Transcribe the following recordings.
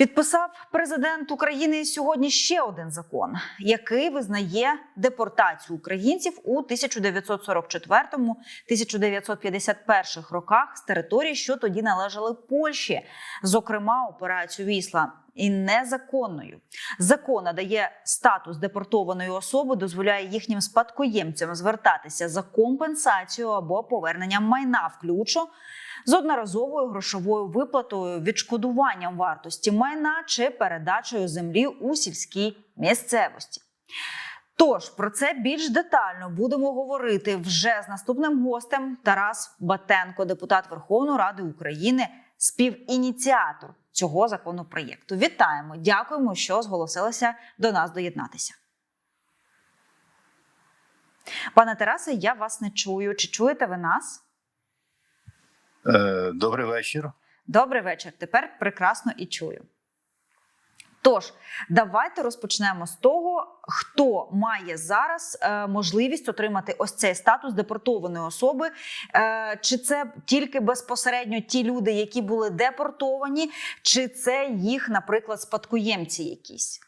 Підписав президент України сьогодні ще один закон, який визнає депортацію українців у 1944-1951 роках з території, що тоді належали Польщі, зокрема операцію Вісла. І незаконною закон надає статус депортованої особи, дозволяє їхнім спадкоємцям звертатися за компенсацією або поверненням майна, включно з одноразовою грошовою виплатою, відшкодуванням вартості майна чи передачею землі у сільській місцевості. Тож про це більш детально будемо говорити вже з наступним гостем Тарас Батенко, депутат Верховної Ради України, співініціатор цього законопроєкту. Вітаємо! Дякуємо, що зголосилися до нас доєднатися. Пане Тарасе, я вас не чую. Чи чуєте ви нас? Е, Добрий вечір. Добрий вечір. Тепер прекрасно і чую. Тож, давайте розпочнемо з того, хто має зараз е, можливість отримати ось цей статус депортованої особи. Е, чи це тільки безпосередньо ті люди, які були депортовані, чи це їх, наприклад, спадкоємці якісь?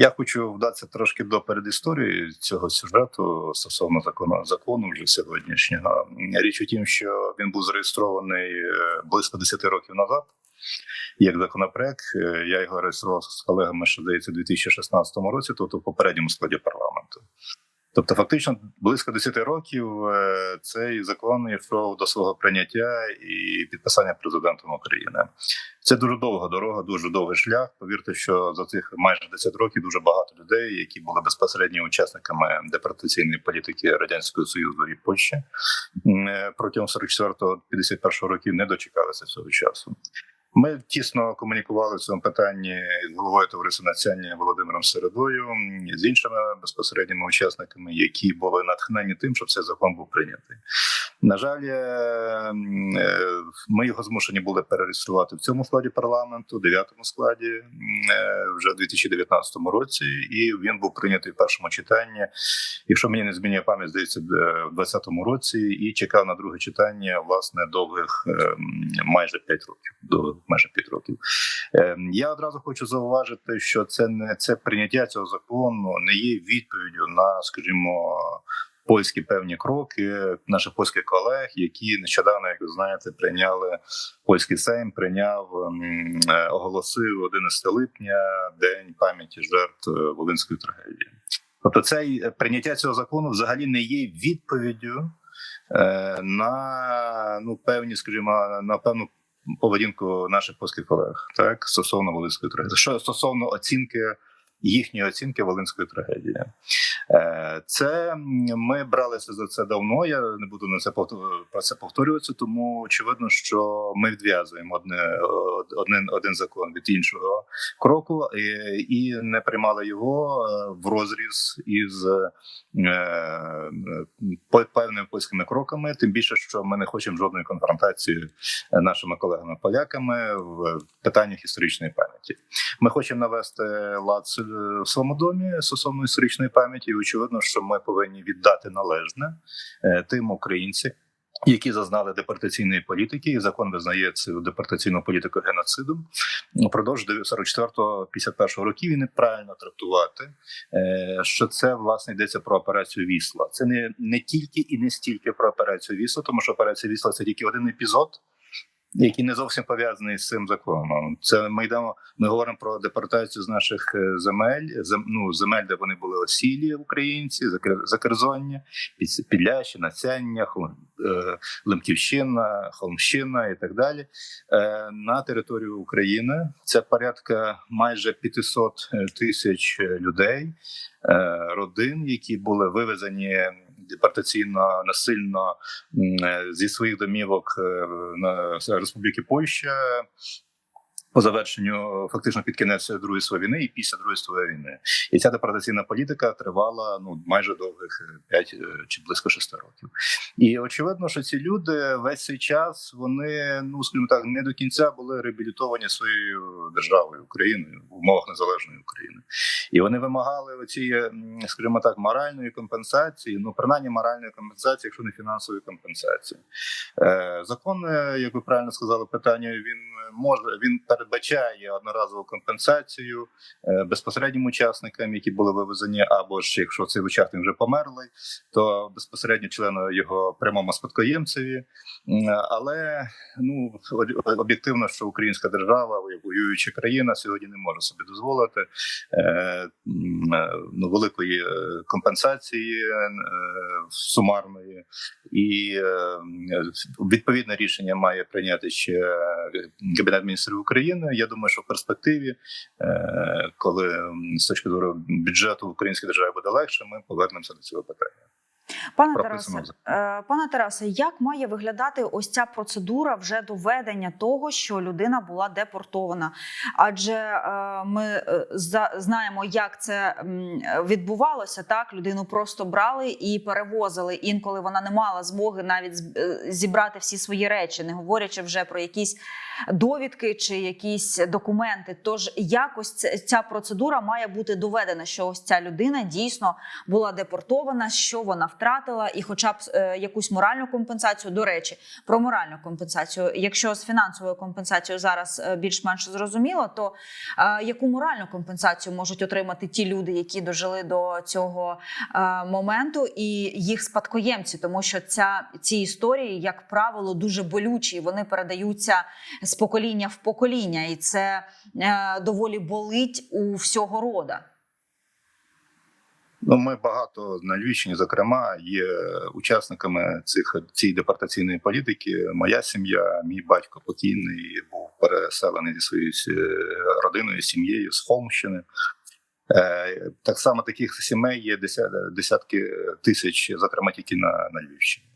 Я хочу вдатися трошки до передісторії цього сюжету стосовно закону закону вже сьогоднішнього. Річ у тім, що він був зареєстрований е, близько 10 років назад. Як законопроект, Е, я його реєстрував з колегами, що здається, у 2016 році, тобто в попередньому складі парламенту. Тобто, фактично, близько 10 років е, цей закон йшов до свого прийняття і підписання президентом України. Це дуже довга дорога, дуже довгий шлях. Повірте, що за цих майже 10 років дуже багато людей, які були безпосередньо учасниками депортаційної політики радянського союзу і Польщі е, протягом 44-51 років, не дочекалися цього часу. Ми тісно комунікували в цьому питанні з головою товариства національні Володимиром Середою, з іншими безпосередніми учасниками, які були натхнені тим, щоб цей закон був прийнятий. На жаль, е, е, ми його змушені були перереєструвати в цьому складі парламенту, дев'ятому складі е, вже в 2019 році, і він був прийнятий в першому читанні. Якщо мені не змінює пам'ять, здається, в 2020 році, і чекав на друге читання власне довгих майже 5 років. До майже 5 років. Е, Я одразу хочу зауважити, що це не це прийняття цього закону не є відповіддю на, скажімо. Польські певні кроки наших польських колег, які нещодавно, як ви знаєте, прийняли польський сейм, прийняв е, оголосив 11 липня день пам'яті жертв е, волинської трагедії. Тобто, цей е, прийняття цього закону взагалі не є відповіддю на ну певні, скажімо, на певну поведінку наших польських колег, так стосовно волинської трагедії. Що стосовно оцінки їхньої оцінки волинської трагедії, це ми бралися за це давно. Я не буду на це про це повторюватися, тому очевидно, що ми відв'язуємо одне один, один закон від іншого кроку і, і не приймали його е, в розріз із е, певними польськими кроками. Тим більше, що ми не хочемо жодної конфронтації е, нашими колегами поляками в питаннях історичної пам'яті. Ми хочемо навести лад в своєму домі стосовно історичної пам'яті. Очевидно, що ми повинні віддати належне е, тим українцям. Які зазнали депортаційної політики, і закон визнає цю депортаційну політику геноцидом упродовж 44-51 років і неправильно трактувати, е, що це власне йдеться про операцію Вісла. Це не, не тільки і не стільки про операцію Вісла, тому що операція Вісла це тільки один епізод, який не зовсім пов'язаний з цим законом. Це ми йдемо. Ми говоримо про депортацію з наших е, земель, зем, ну, земель, де вони були осілі українці, Закер- Закерзоння, Під- Підлящі, Нацяння, Хол- е, Лемківщина, Холмщина і так далі. Е, На територію України це порядка майже 500 тисяч людей, родин, які були вивезені депортаційно насильно е, зі своїх домівок е, на Республіки Польща. По завершенню фактично під кінець другої світової війни і після другої світової війни, і ця депортаційна політика тривала ну майже довгих 5 чи близько 6 років. І очевидно, що ці люди весь цей час вони ну скажімо так не до кінця були реабілітовані своєю державою Україною в умовах незалежної України. І вони вимагали оці, м, скажімо так, моральної компенсації, ну принаймні моральної компенсації, якщо не фінансової компенсації. Е, Закон, е, як ви правильно сказали, питання він може він передбачає одноразову компенсацію е, безпосереднім учасникам, які були вивезені, або ж якщо цей учасник вже померлий, то безпосередньо члену його прямому спадкоємцеві. Але ну об'єктивно, що українська держава, воююча країна, сьогодні не може собі дозволити е, е, ну, великої компенсації сумарної, і відповідне рішення має прийняти ще кабінет міністрів України. Я думаю, що в перспективі, е, коли з точки зору бюджету в українській державі буде легше, ми повернемося до цього питання. Пане Тарасе, е, пане Тарасе, як має виглядати ось ця процедура вже доведення того, що людина була депортована? Адже е, ми е, знаємо, як це відбувалося. Так людину просто брали і перевозили. Інколи вона не мала змоги навіть зібрати всі свої речі, не говорячи вже про якісь довідки чи якісь документи. Тож якось ця процедура має бути доведена, що ось ця людина дійсно була депортована, що вона втратила, і, хоча б е, якусь моральну компенсацію. До речі, про моральну компенсацію. Якщо з фінансовою компенсацією зараз е, більш-менш зрозуміло, то е, яку моральну компенсацію можуть отримати ті люди, які дожили до цього моменту, і їх спадкоємці, тому що ця ці історії, як правило, дуже болючі. Вони передаються з покоління в покоління, і це доволі болить у всього рода. Ну, ми багато на Львівщині, зокрема, є учасниками цих цієї депортаційної політики. Моя сім'я, мій батько покійний був переселений зі своєю е, родиною, сім'єю з Холмщини. Е, Так само таких сімей є десятки тисяч, зокрема тільки на, на Львівщині.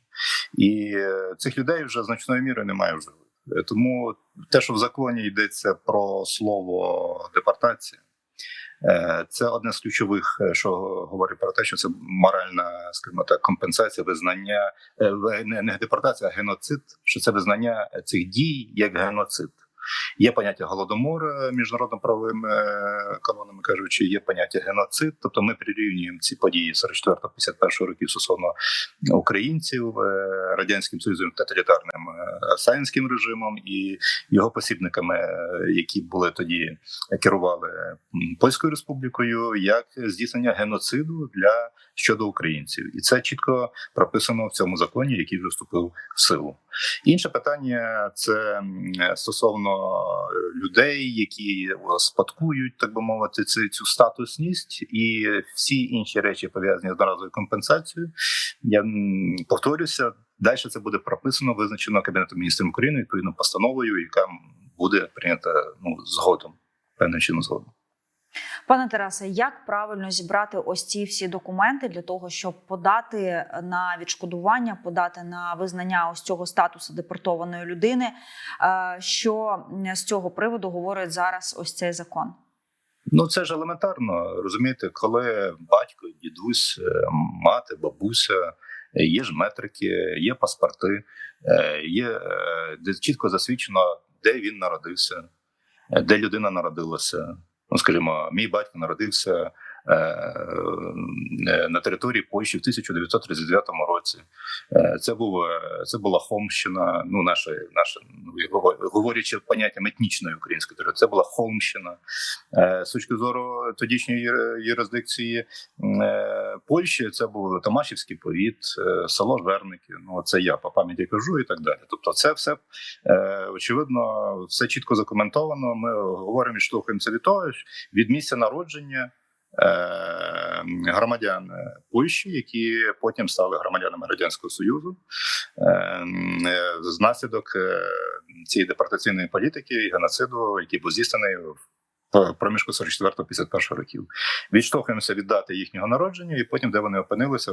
І е, цих людей вже значною мірою немає в живих. Тому те, що в законі йдеться про слово депортація. Е, Це одне з ключових, е, що говорить про те, що це моральна, скажімо так, компенсація, визнання е, не, не депортація, а геноцид. Що це визнання цих дій як геноцид. Є поняття голодомор е, міжнародно правовими е, канонами кажучи, є поняття геноцид. Тобто ми прирівнюємо ці події 44-51 років стосовно українців е, радянським союзом тоталітарним е, режимом і його посібниками, які були тоді керували польською республікою, як здійснення геноциду для щодо українців, і це чітко прописано в цьому законі, який вже вступив в силу. Інше питання це стосовно людей, які е, спадкують, так би мовити, цю, цю статусність і всі інші речі пов'язані з одноразовою компенсацією. Я повторюся, далі це буде прописано, визначено Кабінетом міністрів України відповідно постановою, яка буде прийнята ну згодом, певним чином згодом. Пане Тарасе, як правильно зібрати ось ці всі документи для того, щоб подати на відшкодування, подати на визнання ось цього статусу депортованої людини? Е, Що з цього приводу говорить зараз ось цей закон? Ну це ж елементарно розумієте, коли батько, дідусь, е, мати, бабуся, є ж метрики, є паспорти, е, є де чітко засвідчено, де він народився, де людина народилася. Ну, скажімо, мій батько народився на території Польщі в 1939 році. Е, Це був е, це була Холмщина. Ну, наша, наша ну, говор- говорячи поняттям етнічної української території, це була Холмщина. Е, З точки зору тодішньої юрисдикції е, Польщі, це був Томашівський повіт, е, село Жверники. Ну це я по пам'яті кажу, і так далі. Тобто, це все е, очевидно, все чітко закоментовано. Ми говоримо, відштовхуємося від того, від місця народження. Е, Громадян Польщі, які потім стали громадянами радянського союзу, е, е, з наслідок е, цієї депортаційної політики і геноциду, який був здійснений в проміжку 44-51 років. Відштовхуємося від дати їхнього народження, і потім, де вони опинилися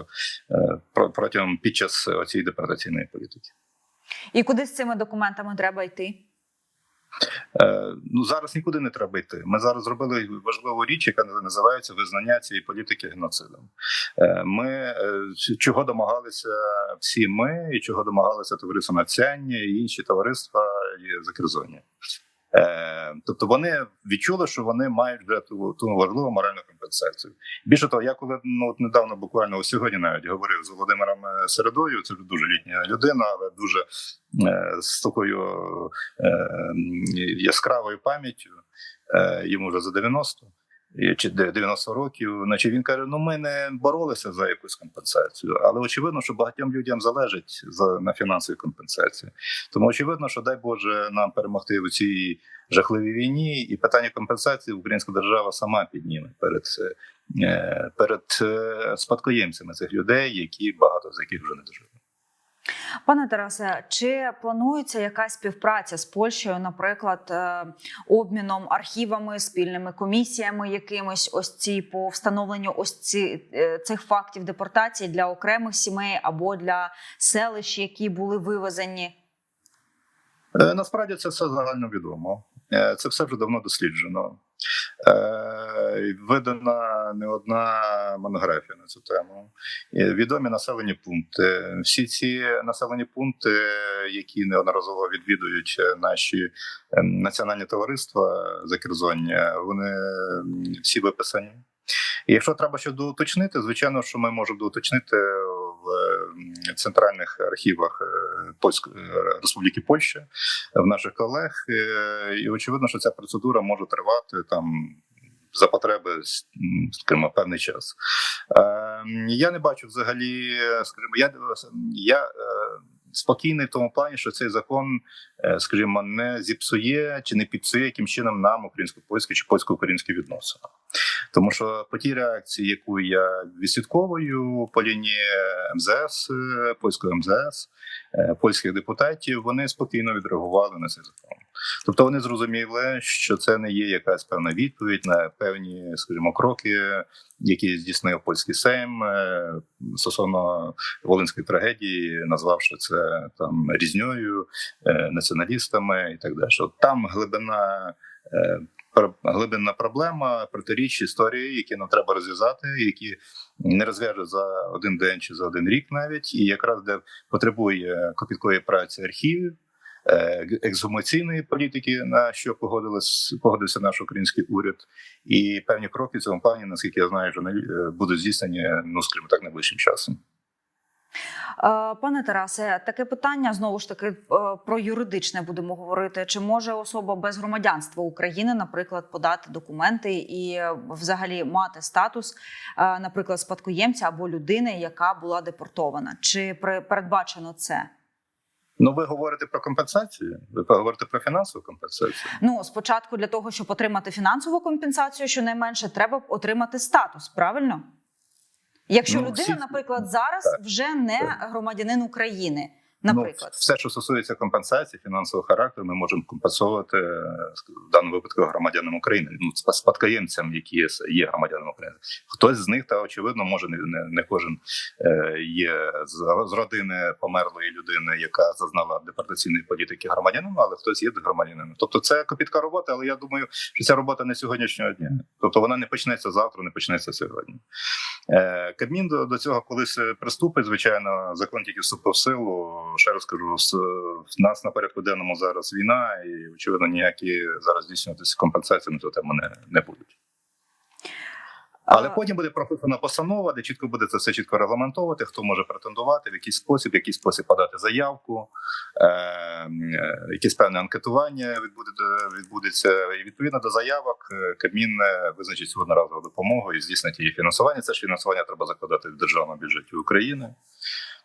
про- протягом під час цієї депортаційної політики. І куди з цими документами треба йти? Е, Ну зараз нікуди не треба йти. Ми зараз зробили важливу річ, яка називається визнання цієї політики геноцидом. Е, Ми е, чого домагалися всі ми, і чого домагалися товариство Націання і інші товариства за закерзоння. Е, тобто вони відчули, що вони мають вже ту, ту важливу моральну компенсацію. Більше того, я коли ну от недавно, буквально сьогодні, навіть говорив з Володимиром е, Середою. Це дуже літня людина, але дуже е, з такою е, яскравою пам'яттю. Е, йому вже за 90 і- чи де- 90 років. Значить, він каже: ну ми не боролися за якусь компенсацію, але очевидно, що багатьом людям залежить за на фінансові компенсації. Тому очевидно, що дай Боже нам перемогти у цій жахливій війні, і питання компенсації українська держава сама підніме перед е, перед е, спадкоємцями цих людей, які багато з яких вже не дожили. Пане Тарасе, чи планується якась співпраця з Польщею, наприклад, е, обміном архівами, спільними комісіями, якимись ось ці по встановленню ось ці е, цих фактів депортації для окремих сімей або для селищ, які були вивезені? Е, Насправді це все загально відомо. Е, Це все вже давно досліджено. Е, Видана не одна монографія на цю тему. Е, Відомі населені пункти. Всі ці населені пункти, які неодноразово відвідують е, наші е, національні товариства закерзоння, вони всі виписані. І якщо треба щось доуточнити, звичайно, що ми можемо доуточнити в е, центральних архівах е, Польської е, Республіки Польща в наших колег. Е, І очевидно, що ця процедура може тривати там. За потреби скажімо, певний час. Е, я не бачу взагалі, е, скажімо, я, я е, спокійний в тому плані, що цей закон, е, скажімо, не зіпсує чи не підпсує яким чином нам українсько-польські чи польсько-українські відносини. Тому що по тій реакції, яку я відслідковую по лінії МЗС, е, польського МЗС, е, польських депутатів, вони спокійно відреагували на цей закон. Тобто вони зрозуміли, що це не є якась певна відповідь на певні, скажімо, кроки, які здійснив польський сейм е, стосовно волинської трагедії, назвавши це там різньою, націоналістами і так далі. Там глибина. Е, Глибинна проблема, протиріч історії, які нам треба розв'язати, які не розв'яже за один день чи за один рік, навіть і якраз де потребує копіткої праці архівів, е, ексгумаційної політики, на що погодився наш український уряд, і певні кроки в цьому плані, наскільки я знаю, вже будуть здійснені, ну скажімо так, найближчим часом. Е, Пане Тарасе, таке питання знову ж таки е, про юридичне будемо говорити. Чи може особа без громадянства України, наприклад, подати документи і е, взагалі мати статус, наприклад, спадкоємця або людини, яка була депортована? Чи передбачено це? Ну, ви говорите про компенсацію? Ви говорите про фінансову компенсацію? Ну спочатку для того, щоб отримати фінансову компенсацію, щонайменше треба отримати статус. Правильно? Якщо Ну, людина, всі- наприклад, зараз Так. вже не громадянин України, наприклад. Ну, все, що стосується компенсації фінансового характеру, ми можемо компенсувати е, в даному випадку громадянам України, ну спадкоємцям, які є, є громадянами України. Хтось з них, та очевидно, може не, не, не кожен е, є з, з родини померлої людини, яка зазнала депортаційної політики громадянином, але хтось є громадянином. Тобто це копітка робота, але я думаю, що ця робота не сьогоднішнього дня. Тобто вона не почнеться завтра, не почнеться сьогодні. Е, Кабмін до, до цього колись приступить. Звичайно, закон тільки вступив в силу. Ще раз кажу, в нас на порядку денному зараз війна, і очевидно, ніякі зараз здійснюватися компенсації на цю тему не, не будуть. Але А, потім буде прописана постанова, де чітко буде це все чітко регламентовувати, хто може претендувати, в який спосіб, в який спосіб подати заявку, е, е, якесь певне анкетування відбуде, відбудеться. І відповідно до заявок е, Кабмін е, визначить цю одноразову допомогу і здійснить її фінансування. Це ж фінансування треба закладати в державному бюджеті України.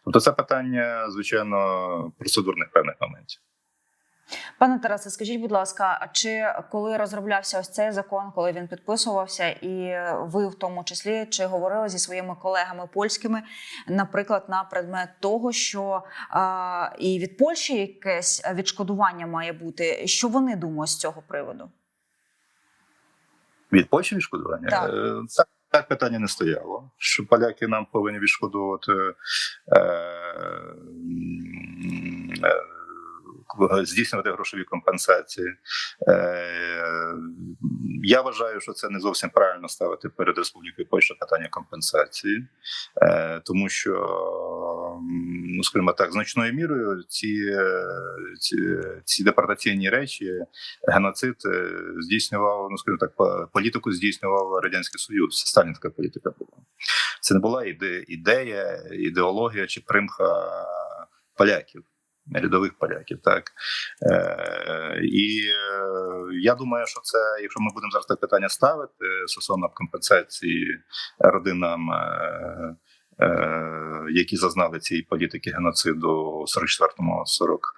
Тобто це питання, звичайно, процедурних певних моментів. Пане Тарасе, скажіть, будь ласка, а чи коли розроблявся ось цей закон, коли він підписувався, і ви в тому числі чи говорили зі своїми колегами польськими, наприклад, на предмет того, що а, і від Польщі якесь відшкодування має бути? Що вони думають з цього приводу? Від Польщі відшкодування? Так. Е, Це так питання не стояло. Що поляки нам повинні відшкодувати е, е, здійснювати грошові компенсації. Е, я вважаю, що це не зовсім правильно ставити перед Республікою Польща питання компенсації, е, тому що ну скажімо так, значною мірою ці, ці, ці депортаційні речі, геноцид е, здійснював, ну скажімо так, політику здійснював радянський союз. Це сталінська політика була. Це не була іде, ідея, ідеологія чи примха поляків. Рядових поляків, так е, і е, я думаю, що це, якщо ми будемо зараз так питання ставити стосовно компенсації родинам, е, які зазнали цієї політики геноциду у 44-му, 40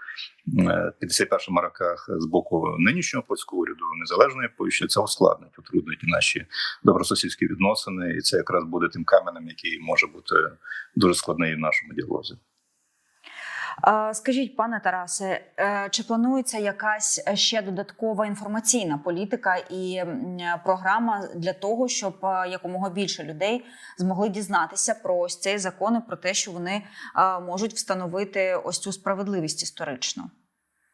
е, 51-му роках з боку нинішнього польського уряду незалежної Польщі, це ускладнить, утруднить наші добросусідські відносини, і це якраз буде тим каменем, який може бути дуже складний в нашому діалозі. Скажіть, пане Тарасе, е, чи планується якась ще додаткова інформаційна політика і програма для того, щоб е, якомога більше людей змогли дізнатися про ось цей закон і про те, що вони е, можуть встановити ось цю справедливість історичну?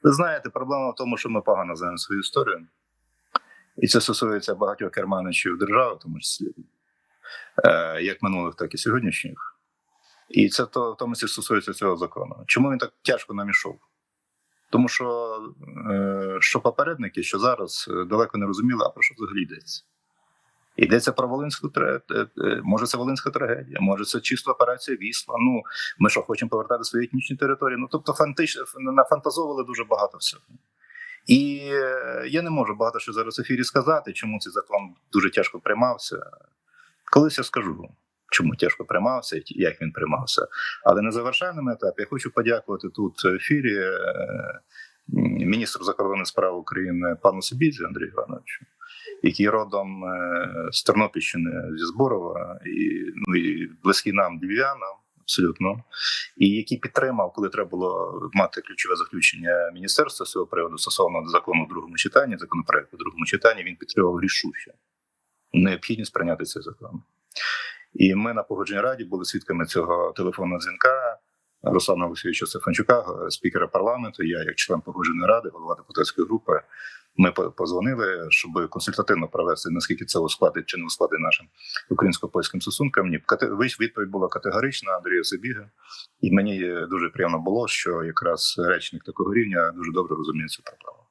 Ви знаєте, проблема в тому, що ми погано знаємо свою історію, і це стосується багатьох керманичів держави, тому числі як минулих, так і сьогоднішніх. І це в тому числі стосується цього закону. Чому він так тяжко нам ішов? Тому що, е, що попередники, що зараз е, далеко не розуміли, а про що взагалі йдеться. Йдеться про Волинську трагедію. Може, це Волинська трагедія, може, це чисто операція Вісла. Ну, ми що, хочемо повертати свої етнічні території. Ну, тобто, фантич... нафантазовували дуже багато всього. І е, я не можу багато що зараз в ефірі сказати, чому цей закон дуже тяжко приймався. Колись я скажу, чому тяжко приймався, як він приймався. Але на завершальному етапі я хочу подякувати тут ефірі е, міністру закордонних справ України пану Сибідзі Андрію Івановичу, який родом е, з Тернопільщини зі Зборова, і, ну, і близький нам львів'янам. Абсолютно, і який підтримав, коли треба було мати ключове заключення міністерства з цього приводу стосовно закону в другому читанні, законопроекту в другому читанні, він підтримав рішуче необхідність прийняти цей закон. І ми на погодженій раді були свідками цього телефонного дзвінка Руслана Олексійовича Стефанчука, спікера парламенту. Я, як член погодженої ради, голова депутатської групи. Ми позвонили, щоб консультативно провести, наскільки це ускладить чи не ускладить нашим українсько-польським стосункам. Ні, відповідь була категорична Андрія Сибіга. І мені е, дуже приємно було, що якраз речник такого рівня дуже добре розуміє цю проблему.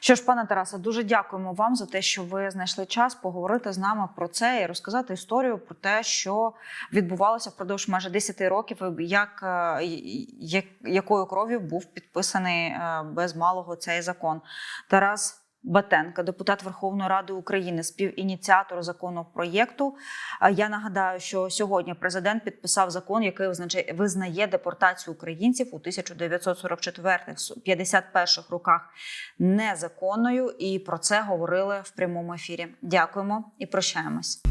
Що ж, пане Тарасе, дуже дякуємо вам за те, що ви знайшли час поговорити з нами про це і розказати історію про те, що відбувалося впродовж майже 10 років, як, е, як якою кров'ю був підписаний е, без малого цей закон. Тарас. Батенка, депутат Верховної Ради України, співініціатор законопроєкту. Я нагадаю, що сьогодні президент підписав закон, який визначає- визнає депортацію українців у 1944-51 роках незаконною. І про це говорили в прямому ефірі. Дякуємо і прощаємось.